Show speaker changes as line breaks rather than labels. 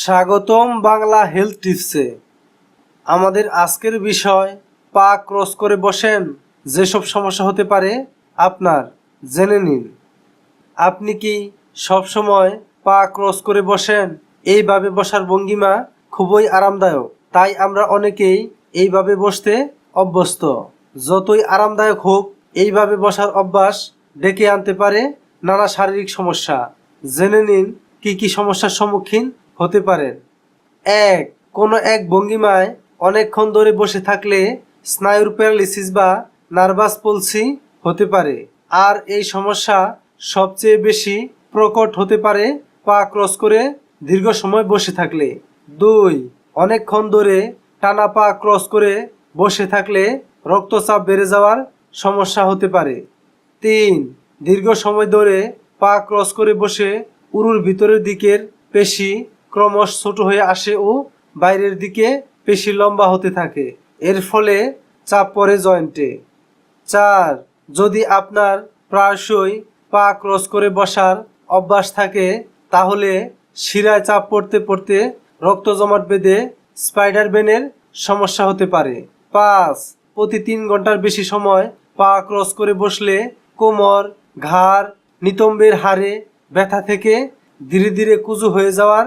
স্বাগতম বাংলা হেলথ টিপসে। আমাদের আজকের বিষয়, পা ক্রস করে বসেন, যেসব সমস্যা হতে পারে, আপনার জেনে নিন। আপনি কি সব সময় পা ক্রস করে বসেন? এইভাবে বসার ভঙ্গিমা খুবই আরামদায়ক। তাই আমরা অনেকেই এইভাবে বসতে অভ্যস্ত। যতই আরামদায়ক হোক, এইভাবে বসার অভ্যাস ডেকে আনতে পারে নানা শারীরিক সমস্যা। জেনে নিন কি কি সমস্যার সম্মুখীন হতে পারেন এক, কোনো এক ভঙ্গিমায় অনেকক্ষণ ধরে বসে থাকলে স্নায়ুর প্যারালিসিস বা নার্ভাস পলসি হতে পারে। আর এই সমস্যা সবচেয়ে বেশি প্রকট হতে পারে পা ক্রস করে দীর্ঘ সময় বসে থাকলে। দুই, অনেকক্ষণ ধরে টানা পা ক্রস করে বসে থাকলে রক্তচাপ বেড়ে যাওয়ার সমস্যা হতে পারে। তিন, দীর্ঘ সময় ধরে পা ক্রস করে বসে উরুর ভিতরের দিকের পেশি ক্রমশ ছোট হয়ে আসে ও বাইরের দিকে পেশি লম্বা হতে থাকে। এর ফলে চাপ পড়ে জয়েন্টে। চার, যদি আপনার প্রায়শই পা ক্রস করে বসার অভ্যাস থাকে, তাহলে শিরায় চাপ পড়তে পড়তে রক্ত জমাট বেঁধে স্পাইডার বেনের সমস্যা হতে পারে। পাঁচ, প্রতি তিন ঘণ্টার বেশি সময় পা ক্রস করে বসলে কোমর, ঘাড়, নিতম্বের হাড়ে ব্যথা থেকে ধীরে ধীরে কুজু হয়ে যাওয়ার